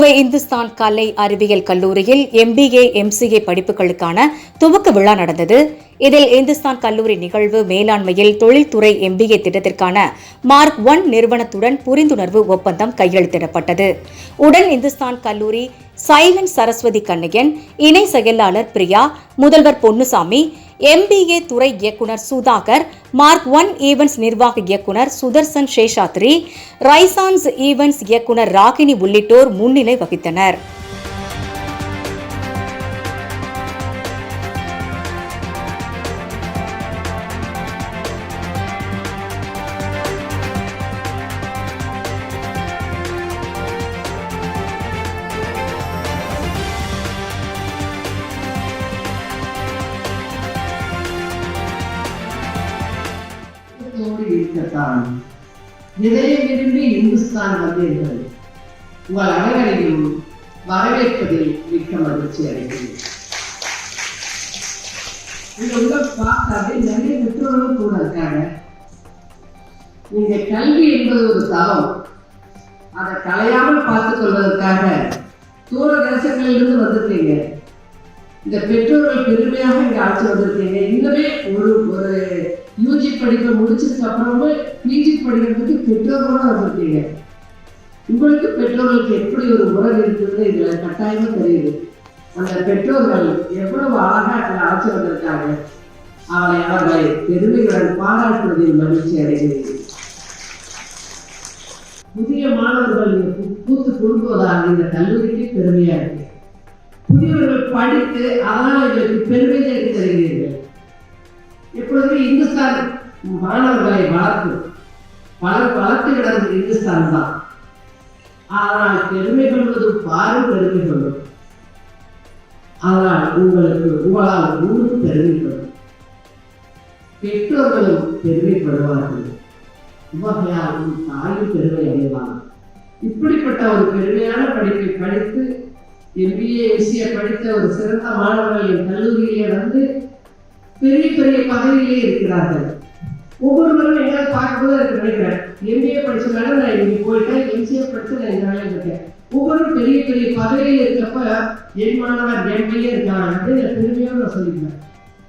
கோவை இந்துஸ்தான் கலை அறிவியல் கல்லூரியில் MBA MCA படிப்புகளுக்கான துவக்க விழா நடந்தது. இதில் இந்துஸ்தான் கல்லூரி நிகழ்வு மேலாண்மையில் தொழில்துறை எம்பிஏ திட்டத்திற்கான மார்க் ஒன் நிறுவனத்துடன் புரிந்துணர்வு ஒப்பந்தம் கையெழுத்திடப்பட்டது. உடன் இந்துஸ்தான் கல்லூரி சைலன் சரஸ்வதி கண்ணையன் இணை செயலாளர் பிரியா முதல்வர் பொன்னுசாமி எம்பிஏ துறை இயக்குனர் சுதாகர் மார்க் ஒன் ஈவென்ட்ஸ் நிர்வாக இயக்குனர் சுதர்சன் சேஷாத்ரி ரைசான்ஸ் ஈவென்ட்ஸ் இயக்குனர் ராகினி உள்ளிட்டோர் முன்னிலை வகித்தனர். தோடு இருக்கத்தான் இதய விரும்பி இந்துஸ்தான் வந்தீர்கள். உங்கள் அனைவரையும் வரவேற்பதில் மிக்க மகிழ்ச்சி அடைகிறேன். இங்க உள்ள பார்த்தாலே நிறைய பெற்றோர்களும் கூட இருக்காங்க. நீங்க கல்வி என்பது ஒரு தவம். அதை கலையாமல் பார்த்துக் கொள்வதற்காக தூர தேசங்களிலிருந்து வந்திருக்கீங்க. இந்த பெற்றோர்கள் பெருமையாக இங்க அழைச்சு வந்திருக்கீங்க. இன்னுமே ஒரு ஒரு படிக்க படிப்பை முடிச்சதுக்கு அப்புறமா பிஜி படிக்கிறதுக்கு பெற்றோர்களாக வந்திருக்கீங்க உங்களுக்கு பெற்றோர்களுக்கு எப்படி ஒரு உறவு இருக்குதுன்னு இதுல கட்டாயமா தெரியுது. அந்த பெற்றோர்கள் எவ்வளவு அழகாக இதில் வந்திருக்காங்க அவளை அவர்களை பெருமையுடன் பாராட்டுவதில் மகிழ்ச்சி அடைகிறீர்கள் புதிய மாணவர்கள் இங்க பூ- பூத்து இந்த கல்லூரிக்கு பெருமையா இருக்கு. புதியவர்கள் படித்து அதனால் எங்களுக்கு பெருமை தேடி மாணவர்களை வளர்த்து பலர் வளர்த்து கிடந்த இந்துஸ்தான் தான். ஆனால் பெருமை கொள்வது பாரு பெருமை கொள்ளும். ஆனால் உங்களுக்கு உங்களால் ஊரும் பெருமைப்படும் பெற்றோர்களும் பெருமைப்படுவார்கள் உவகையால் உன் தாயும் பெருமை அடைவார் இப்படிப்பட்ட ஒரு பெருமையான படிப்பை படித்து எம்பிஏ எம்சிஏ படித்த ஒரு சிறந்த மாணவர்கள் கல்லூரியிலே வந்து பெரிய பெரிய பதவியிலே இருக்கிறார்கள். ஒவ்வொருவரும் எங்கேயாவது பார்க்கும்போது எனக்கு நினைக்கிறேன். எம்பிஏ படிச்சனால நான் இன்னைக்கு போயிட்டேன். எம்சிஏ படிச்சு நான் இந்த வேலையில் இருக்கேன். ஒவ்வொரு பெரிய பெரிய பதவியில் இருக்கிறப்ப என் மாணவர் பையன் இருக்கான் அப்படின்னு பெருமையாக நான் சொல்லிக்கிறேன்.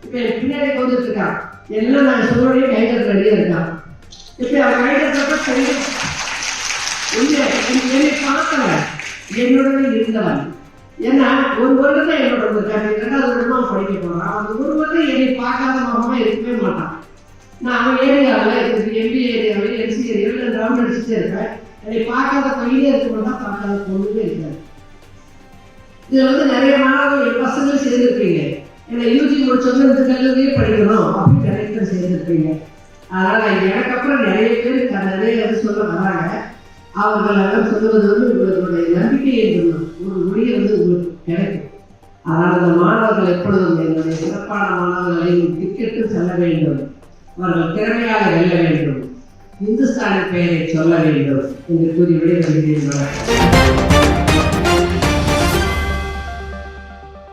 இப்போ என் பின்னாடி வந்துட்டு இருக்கான். எல்லாம் நான் சொல்றதே கைகள் ரெடியாக இருக்கான். இப்போ அவன் கைகட்டப்ப சரி. இல்லை என்னை பார்க்கல. என்னுடனே இருந்தவன். ஏன்னா ஒரு வருடத்தை என்னோட இருக்காங்க ரெண்டாவது வருடமா படிக்க போறான். அந்த ஒரு வருடம் என்னை பார்க்காத மகமா இருக்கவே மாட்டான். நான் அவன் ஏரியாவில் எனக்கு எம்பி ஏரியாவில் எம்சி ஏரியாவில் ரவுண்ட் அடிச்சுட்டே இருப்பேன். என்னை பார்க்காத பையனே இருக்கணும் மாட்டான் பார்க்காத பொண்ணுமே இருக்காரு இதுல வந்து நிறைய மாணவர்கள் என் பசங்களும் சேர்ந்துருப்பீங்க. என்னை யூஜி முடிச்சவங்க இந்த கல்லூரியே படிக்கணும் அப்படின்னு நிறைய பேர் சேர்ந்துருப்பீங்க. அதனால எனக்கு அப்புறம் நிறைய பேர் நிறைய சொல்ல வராங்க. அவர்கள் எல்லாம் சொல்லுவது வந்து உங்களுடைய நம்பிக்கையை சொல்லணும் ஒரு மொழியை வந்து உங்களுக்கு கிடைக்கும். அதனால் அந்த மாணவர்கள் எப்பொழுதும் எங்களுடைய சிறப்பான மாணவர்களை கிரிக்கெட்டு செல்ல வேண்டும். அவர்கள் திறமையாக வெல்ல வேண்டும். இந்துஸ்தானின் பெயரை சொல்ல வேண்டும் என்று கூறி விடைபெறுகிறேன்.